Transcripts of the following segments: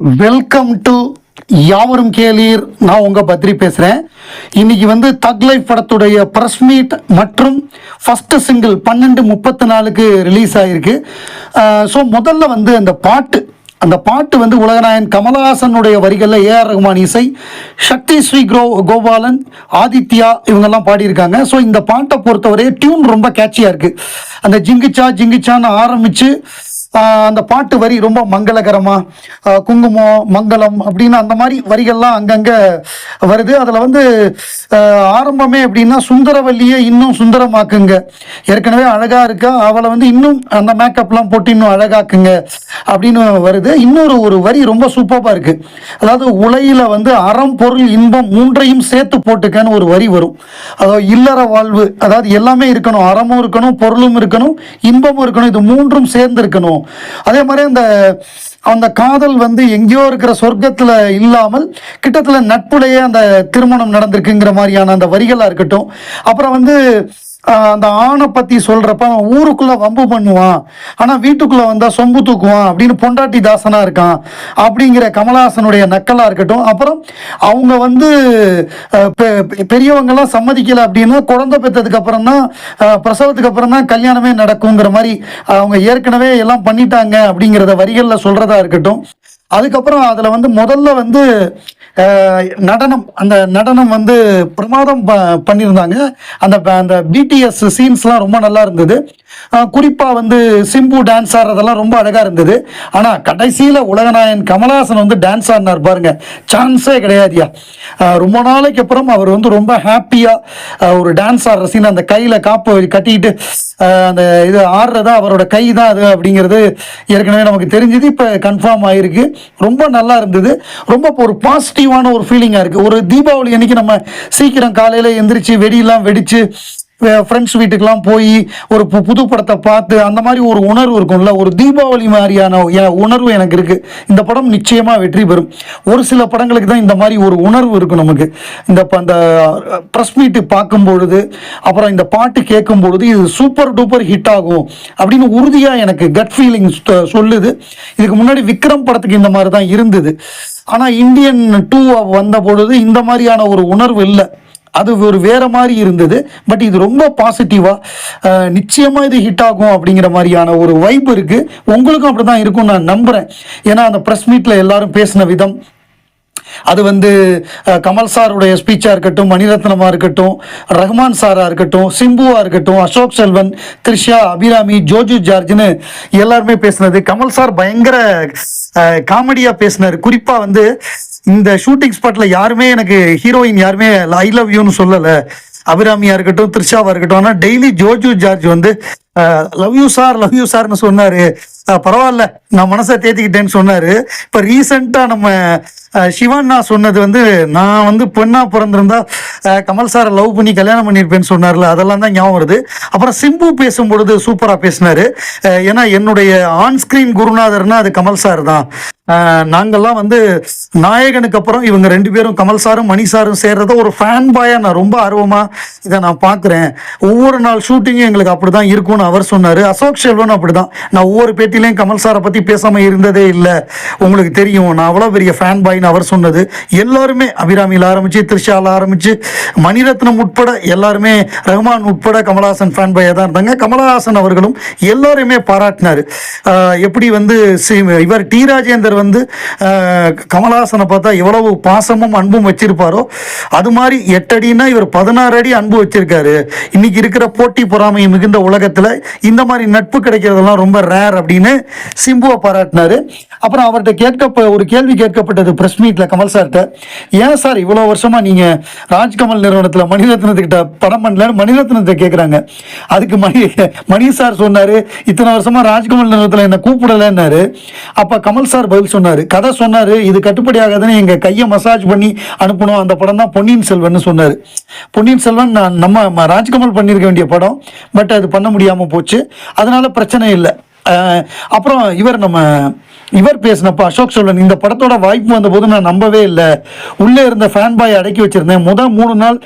Welcome to யாவரும் கேளீர். நான் உங்கள் பத்ரி பேசுகிறேன் இன்னைக்கு வந்து தக் லைஃப் படத்துடைய ப்ரெஸ் மீட் மற்றும் ஃபஸ்ட்டு சிங்கிள் பன்னெண்டு முப்பத்தி நாலுக்கு ரிலீஸ் ஆகிருக்கு ஸோ முதல்ல வந்து அந்த பாட்டு. அந்த பாட்டு வந்து உலகநாயன் கமலஹாசனுடைய வரிகளில் ஏஆர் ரகுமான் இசை சக்தி ஸ்ரீ கோ கோபாலன் ஆதித்யா இவங்கெல்லாம் பாடியிருக்காங்க. ஸோ இந்த பாட்டை பொறுத்தவரை டியூன் ரொம்ப கேட்சியாக இருக்குது அந்த ஜிங்கிச்சா ஜிங்கிச்சான்னு ஆரம்பித்து அந்த பாட்டு வரி ரொம்ப மங்களகரமா குங்குமம் மங்களம் அப்படின்னு அந்த மாதிரி வரிகள்லாம் அங்கங்க வருது. அதில் வந்து ஆரம்பமே எப்படின்னா சுந்தரவல்லியை இன்னும் சுந்தரமாக்குங்க. ஏற்கனவே அழகா இருக்கா. அவளை வந்து இன்னும் அந்த மேக்கப்லாம் போட்டு இன்னும் அழகாக்குங்க அப்படின்னு வருது. இன்னொரு ஒரு வரி ரொம்ப சூப்பராக இருக்கு. அதாவது உலையில வந்து அறம் பொருள் இன்பம் மூன்றையும் சேர்த்து போட்டுக்கன்னு ஒரு வரி வரும். அதாவது இல்லற வாழ்வு. அதாவது எல்லாமே இருக்கணும். அறமும் இருக்கணும் பொருளும் இருக்கணும் இன்பமும் இருக்கணும். இது மூன்றும் சேர்ந்து இருக்கணும் அதே மாதிரி அந்த அந்த காதல் வந்து எங்கேயோ இருக்கிற சொர்க்கத்தில் இல்லாமல் கிட்டத்தில் நட்புலையே அந்த திருமணம் நடந்திருக்குங்கிற மாதிரியான அந்த வரிகளாக இருக்கட்டும். அப்புறம் வந்து அந்த ஆணை பற்றி சொல்கிறப்ப அவன் ஊருக்குள்ளே வம்பு பண்ணுவான். ஆனால் வீட்டுக்குள்ளே வந்தால் சொம்பு தூக்குவான் அப்படின்னு பொண்டாட்டி தாசனாக இருக்கான் அப்படிங்கிற கமலஹாசனுடைய நக்கலாக இருக்கட்டும். அப்புறம் அவங்க வந்து பெ- பெரியவங்கெல்லாம் சம்மதிக்கலை அப்படின்னா குழந்தை பெற்றதுக்கு அப்புறம் தான் பிரசவத்துக்கு அப்புறம் தான் கல்யாணமே நடக்குங்கிற மாதிரி அவங்க ஏற்கனவே எல்லாம் பண்ணிட்டாங்க அப்படிங்கிறத வரிகளில் சொல்கிறதா இருக்கட்டும். அதுக்கப்புறம் அதில் வந்து முதல்ல வந்து நடனம் அந்த நடனம் வந்து பிரமாதம் ப பண்ணியிருந்தாங்க. அந்த ப- அந்த பிடிஎஸ் சீன்ஸ்லாம் ரொம்ப நல்லா இருந்தது. குறிப்பாக வந்து சிம்பு டான்ஸ் ஆடுறதெல்லாம் ரொம்ப அழகாக இருந்தது. ஆனால் கடைசியில் உலகநாயகன் கமலஹாசன் வந்து டான்ஸ் ஆடினார் பாருங்க. சான்ஸே கிடையாதுயா ரொம்ப நாளைக்கு அப்புறம் அவர் வந்து ரொம்ப ஹாப்பியாக ஒரு டான்ஸ் ஆடுற சீன் அந்த கையில் காப்பு கட்டிக்கிட்டு அந்த இது ஆடுறதா அவரோட கை தான் அது அப்படிங்கிறது ஏற்கனவே நமக்கு தெரிஞ்சது. இப்போ கன்ஃபார்ம் ஆகிருக்கு ரொம்ப நல்லா இருந்தது. ரொம்ப ஒரு பாசிட்டிவ் பாசிட்டிவான ஒரு ஃபீலிங்காக இருக்குது ஒரு தீபாவளி அன்னைக்கு நம்ம சீக்கிரம் காலையில் எந்திரிச்சு வெடியெல்லாம் வெடித்து ஃப்ரெண்ட்ஸ் வீட்டுக்கெலாம் போய் ஒரு பு- புது படத்தை பார்த்து அந்த மாதிரி ஒரு உணர்வு இருக்கும்ல ஒரு தீபாவளி மாதிரியான உணர்வு எனக்கு இருக்குது இந்த படம் நிச்சயமாக வெற்றி பெறும். ஒரு சில படங்களுக்கு தான் இந்த மாதிரி ஒரு உணர்வு இருக்கும் நமக்கு. இந்த அந்த ப்ரெஸ் மீட்டு பார்க்கும் பொழுது அப்புறம் இந்த பாட்டு கேட்கும் பொழுது இது சூப்பர் டூப்பர் ஹிட் ஆகும் அப்படின்னு உறுதியாக எனக்கு கட் ஃபீலிங் சொல்லுது. இதுக்கு முன்னாடி விக்ரம் படத்துக்கு இந்த மாதிரி தான் இருந்தது. ஆனால் இந்தியன் டூ வந்த பொழுது இந்த மாதிரியான ஒரு உணர்வு இல்லை. அது ஒரு வேற மாதிரி இருந்தது பட் இது ரொம்ப பாசிட்டிவாக நிச்சயமாக இது ஹிட் ஆகும் அப்படிங்கிற மாதிரியான ஒரு வைப் இருக்குது உங்களுக்கும் அப்படி தான் இருக்கும் நான் நம்புகிறேன் ஏன்னா அந்த ப்ரெஸ் மீட்டில் எல்லாரும் பேசின விதம் அது வந்து கமல் சாருடைய ஸ்பீச்சாக இருக்கட்டும் மணிரத்னமாக இருக்கட்டும் ரஹ்மான் சாராக இருக்கட்டும் சிம்புவாக இருக்கட்டும் அசோக் செல்வன் த்ரிஷா அபிராமி ஜோஜு ஜார்ஜ்னு எல்லாருமே பேசினது. கமல் சார் பயங்கர காமெடியாக பேசினார். குறிப்பாக வந்து இந்த ஷூட்டிங் ஸ்பாட்டில் யாருமே எனக்கு ஹீரோயின் யாருமே ஐ லவ் யூன்னு சொல்லலை. அபிராமியா இருக்கட்டும் த்ரிஷாவா இருக்கட்டும். ஆனால் டெய்லி ஜோஜு ஜார்ஜ் வந்து love you sir love you சார்னு சொன்னாரு. பரவாயில்ல நான் மனசை தேத்திக்கிட்டேன்னு சொன்னாரு. இப்போ ரீசெண்டா நம்ம அஹ், சிவண்ணா சொன்னது வந்து நான் வந்து பெண்ணா பிறந்திருந்தா கமல் சாரை லவ் பண்ணி கல்யாணம் பண்ணியிருப்பேன்னு சொன்னார்ல அதெல்லாம் தான் ஞாபகம் வருது. அப்புறம் சிம்பு பேசும்பொழுது சூப்பராக பேசினாரு. ஏன்னா என்னுடைய ஆன்ஸ்க்ரீன் குருநாதர்னா அது கமல் சார் தான். நாங்கள்லாம் வந்து நாயகனுக்கு அப்புறம் இவங்க ரெண்டு பேரும் கமல் சாரும் மணி சாரும் சேர்றத ஒரு ஃபேன் பாயாக நான் ரொம்ப ஆர்வமாக இதை நான் பார்க்குறேன் ஒவ்வொரு நாள் ஷூட்டிங்கும் எங்களுக்கு அப்படி தான் இருக்கும்னு அவர் சொன்னார். அசோக் செல்வன் அப்படி தான் நான் ஒவ்வொரு பேட்டிலையும் கமல் சாரை பற்றி பேசாமல் இருந்ததே இல்லை. உங்களுக்கு தெரியும் நான் அவ்வளோ பெரிய ஃபேன் பாய் அவர் சொன்னது. எல்லாருமே அபிராமியில் ஆரம்பித்து த்ரிஷாவில் ஆரம்பித்து மணிரத்னம் உட்பட எல்லாருமே ரஹ்மான் உட்பட கமலஹாசன் ஃபேன் பாயாக தான் இருந்தாங்க. கமலஹாசன் அவர்களும் எல்லாருமே பாராட்டினார். எப்படி வந்து இவர் டி ராஜேந்தர் வந்து கமலஹாசனை பார்த்தா எவ்வளவு பாசமும் அன்பும் வச்சிருப்பாரோ அது மாதிரி எட்டடின்னா இவர் பதினாறு அடி அன்பு வச்சிருக்காரு. இன்னைக்கு இருக்கிற போட்டி பொறாமை மிகுந்த உலகத்தில் இந்த மாதிரி நட்பு கிடைக்கிறதெல்லாம் ரொம்ப ரேர் அப்படின்னு சிம்புவை பாராட்டினாரு. அப்புறம் அவர்கிட்ட கேட்க ஒரு கேள்வி கேட்கப்பட்டது பிரஸ் மீட்ல கமல் சார்கிட்ட ஏன் சார் இவ்வளோ வருஷமா நீங்க ராஜ்கமல் நிறுவனத்தில் மணிரத்னத்துக்கிட்ட படம் பண்ணலன்னு மணிரத்னத்தை கேட்குறாங்க அதுக்கு மணி மணி சார் சொன்னாரு இத்தனை வருஷமா ராஜ்கமல் நிறுவனத்தில் என்னை கூப்பிடலைன்னாரு. அப்போ கமல் சார் பதில் சொன்னார். கதை சொன்னார் இது கட்டுப்படி ஆகாதுன்னு எங்கள் கையை மசாஜ் பண்ணி அனுப்பணும். அந்த படம் தான் பொன்னியின் செல்வன் சொன்னார். பொன்னியின் செல்வன் நான் நம்ம ராஜ்கமல் பண்ணியிருக்க வேண்டிய படம் பட் அது பண்ண முடியாமல் போச்சு. அதனால் பிரச்சனை இல்லை. அப்புறம் இவர் நம்ம இவர் பேசினப்ப அசோக் சோழன் இந்த படத்தோட வாய்ப்பு வந்தபோது நான் நம்பவே இல்லை. உள்ளே இருந்த ஃபேன் பாய் அடக்கி வச்சிருந்தேன். முதல் மூணு நாள்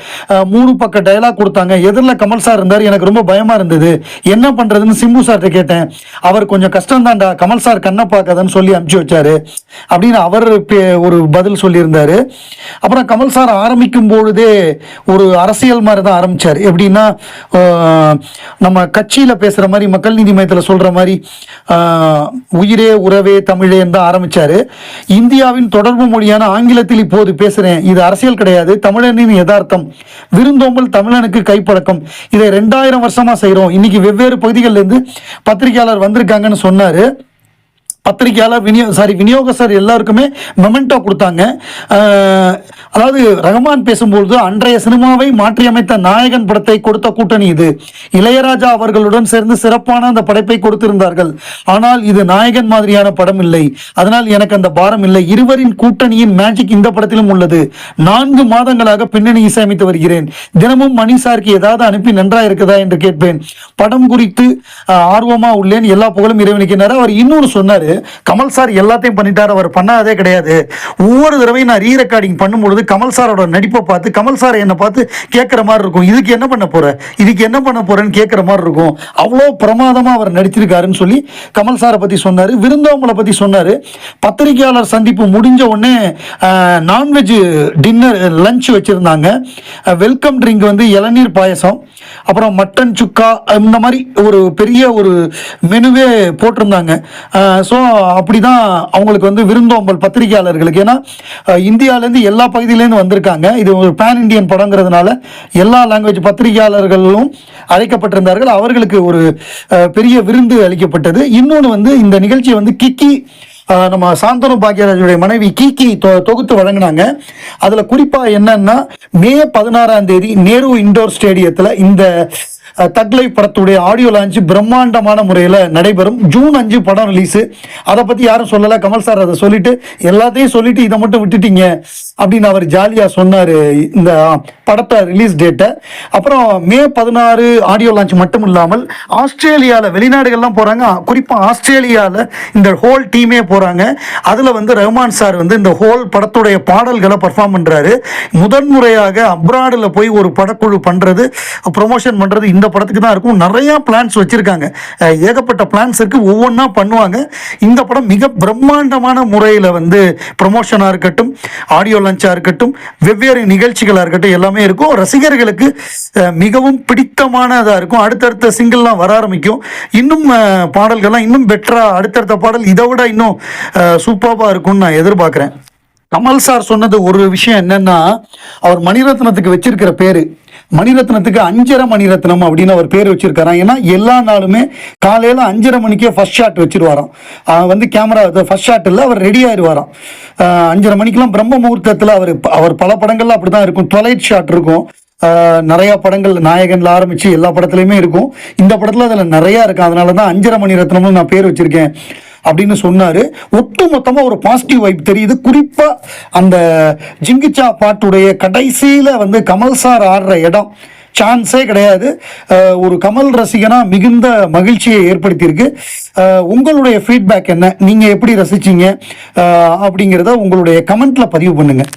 மூணு பக்க டயலாக் கொடுத்தாங்க. எதிரில் கமல் சார் இருந்தார். எனக்கு ரொம்ப பயமாக இருந்தது. என்ன பண்ணுறதுன்னு சிம்பு சார்கிட்ட கேட்டேன். அவர் கொஞ்சம் கஷ்டம் தான்டா. கமல் சார் கண்ணை பார்க்காதன்னு சொல்லி அனுப்பிச்சி வச்சாரு. அப்படின்னு அவர் பே- ஒரு பதில் சொல்லியிருந்தாரு. அப்புறம் கமல் சார் ஆரம்பிக்கும் பொழுதே ஒரு அரசியல் மாதிரி தான் ஆரம்பிச்சார். எப்படின்னா நம்ம கட்சியில் பேசுகிற மாதிரி மக்கள் நீதி மையத்தில் சொல்கிற மாதிரி உயிரே உறவே தமிழே என்று ஆரம்பிச்சாரு. இந்தியாவின் தொடர்பு மொழியான ஆங்கிலத்தில் இப்போது பேசுகிறேன் இது அரசியல் கிடையாது. தமிழனின் யதார்த்தம். விருந்தோம்பல் தமிழனுக்கு கைப்பழக்கம். இதை ரெண்டாயிரம் வருஷமா செய்கிறோம் இன்னைக்கு வெவ்வேறு பகுதிகள்ல இருந்து பத்திரிகையாளர் வந்திருக்காங்கன்னு சொன்னாரு. பத்திரிகையாளர் விநியோ சாரி விநியோகஸ்தர் எல்லாருக்குமே மெமெண்டோ கொடுத்தாங்க. அதாவது ரஹ்மான் பேசும்பொழுது அன்றைய சினிமாவை மாற்றியமைத்த நாயகன் படத்தை கொடுத்த கூட்டணி இது. இளையராஜா அவர்களுடன் சேர்ந்து சிறப்பான அந்த படைப்பை கொடுத்திருந்தார்கள். ஆனால் இது நாயகன் மாதிரியான படம் இல்லை. அதனால் எனக்கு அந்த பாரம் இல்லை. இருவரின் கூட்டணியின் மேஜிக் இந்த படத்திலும் உள்ளது. நான்கு மாதங்களாக பின்னணி இசையமைத்து வருகிறேன். தினமும் மணி சாருக்கு ஏதாவது அனுப்பி நன்றா இருக்குதா என்று கேட்பேன். படம் குறித்து ஆர்வமாக ஆர்வமா உள்ளேன். எல்லா புகழும் இறைவனுக்கு. அவர் இன்னொன்று சொன்னார். கமல் சார் எல்லாத்தையும் பண்ணிட்டாரு அவர் பண்ணாதே கிடையாது. ஒவ்வொரு தடவையும் நான் ரீ ரெக்கார்டிங் பண்ணும்பொழுது கமல் சாரோட நடிப்பை பார்த்து கமல் சார் என்னை பார்த்து கேட்குற மாதிரி இருக்கும். இதுக்கு என்ன பண்ண போற? இதுக்கு என்ன பண்ண போறேன்னு கேட்குற மாதிரி இருக்கும். அவ்வளோ பிரமாதமா அவர் நடிச்சிருக்காருன்னு சொல்லி கமல் சாரை பத்தி சொன்னார் விருந்தோம்பலை பத்தி சொன்னாரு. பத்திரிகையாளர் சந்திப்பு முடிஞ்ச உடனே நான்வெஜ் டின்னர் லஞ்ச் வச்சிருந்தாங்க. வெல்கம் ட்ரிங்க் வந்து இளநீர் பாயசம் அப்புறம் மட்டன் சுக்கா இந்த மாதிரி ஒரு பெரிய ஒரு மெனுவே போட்டிருந்தாங்க. ஸோ அப்படி தான் அவங்களுக்கு வந்து விருந்தோம்பல் பத்திரிகையாளர்களுக்கு. ஏன்னா இந்தியாவிலேருந்து எல்லா பகுதியிலேருந்து வந்திருக்காங்க. இது ஒரு பேன் இண்டியன் படங்கிறதுனால எல்லா லாங்குவேஜ் பத்திரிகையாளர்களும் அழைக்கப்பட்டிருந்தார்கள். அவர்களுக்கு ஒரு பெரிய விருந்து அளிக்கப்பட்டது. இன்னொன்று வந்து இந்த நிகழ்ச்சியை வந்து கிக்கி நம்ம சாந்தனு பாக்யராஜுடைய மனைவி கிகி தொ- தொகுத்து வழங்கினாங்க. அதில் குறிப்பாக என்னன்னா மே பதினாறாம் தேதி நேரு இண்டோர் ஸ்டேடியத்தில் இந்த தக்லை படத்துடைய ஆடியோ லான்ச் பிரம்மாண்டமான முறையில் நடைபெறும். ஜூன் அஞ்சு படம் ரிலீஸு அதை பற்றி யாரும் சொல்லலை. கமல் சார் அதை சொல்லிட்டு எல்லாத்தையும் சொல்லிட்டு இதை மட்டும் விட்டுட்டீங்க அப்படின்னு அவர் ஜாலியாக சொன்னார். இந்த படத்தை ரிலீஸ் டேட்டை அப்புறம் மே பதினாறு ஆடியோ லான்ச் மட்டும் இல்லாமல் ஆஸ்திரேலியாவில் வெளிநாடுகள்லாம் போகிறாங்க குறிப்பாக ஆஸ்திரேலியாவில் இந்த ஹோல் டீமே போகிறாங்க அதில் வந்து ரஹ்மான் சார் வந்து இந்த ஹோல் படத்துடைய பாடல்களை பர்ஃபார்ம் பண்ணுறாரு முதன்முறையாக அப்ராடில் போய் ஒரு படக்குழு பண்ணுறது ப்ரொமோஷன் பண்ணுறது இந்த படத்துக்கு தான் இருக்கும். நிறையா பிளான்ஸ் வச்சுருக்காங்க. ஏகப்பட்ட பிளான்ஸ் இருக்குது ஒவ்வொன்றா பண்ணுவாங்க. இந்த படம் மிக பிரம்மாண்டமான முறையில் வந்து ப்ரொமோஷனாக இருக்கட்டும் ஆடியோ லஞ்சாக இருக்கட்டும் வெவ்வேறு நிகழ்ச்சிகளாக இருக்கட்டும் எல்லாமே இருக்கும். ரசிகர்களுக்கு மிகவும் பிடித்தமானதாக இருக்கும். அடுத்தடுத்த சிங்கிள்லாம் வர ஆரம்பிக்கும். இன்னும் பாடல்கள்லாம் இன்னும் பெட்டராக அடுத்தடுத்த பாடல் இதை விட இன்னும் சூப்பராக இருக்கும்னு நான் எதிர்பார்க்குறேன். கமல் சார் சொன்னது ஒரு விஷயம் என்னன்னா அவர் மணிரத்னத்துக்கு வச்சிருக்கிற பேரு. மணிரத்னத்துக்கு அஞ்சரை மணிரத்னம் அப்படின்னு அவர் பேர் வச்சிருக்காராம். ஏன்னா எல்லா நாளுமே காலையில் அஞ்சரை மணிக்கே ஃபர்ஸ்ட் ஷாட் வச்சிருவாராம். வந்து கேமரா ஃபர்ஸ்ட் ஷாட் இல்லை அவர் ரெடி ஆயிடுவாராம் அஞ்சரை மணிக்கெல்லாம் பிரம்ம முகூர்த்தத்தில் அவர் அவர் பல படங்கள்ல அப்படி தான் இருக்கும். டொலைட் ஷாட் இருக்கும். நிறைய படங்கள் நாயகன்ல ஆரம்பிச்சு எல்லா படத்துலையுமே இருக்கும். இந்த படத்துல அதுல நிறைய இருக்கும் அதனால தான் அஞ்சரை மணி ரத்னம்னு நான் பேர் வச்சிருக்கேன் அப்படின்னு சொன்னார். ஒட்டு மொத்தமாக ஒரு பாசிட்டிவ் வைப் தெரியுது. குறிப்பாக அந்த ஜிங்கிச்சா பாட்டுடைய கடைசியில் வந்து கமல் சார் ஆடுற இடம் சான்ஸே கிடையாது. ஒரு கமல் ரசிகனா மிகுந்த மகிழ்ச்சியை ஏற்படுத்தியிருக்கு. உங்களுடைய ஃபீட்பேக் என்ன? நீங்கள் எப்படி ரசிச்சீங்க? அப்படிங்கிறத உங்களுடைய கமெண்ட்டில் பதிவு பண்ணுங்கள்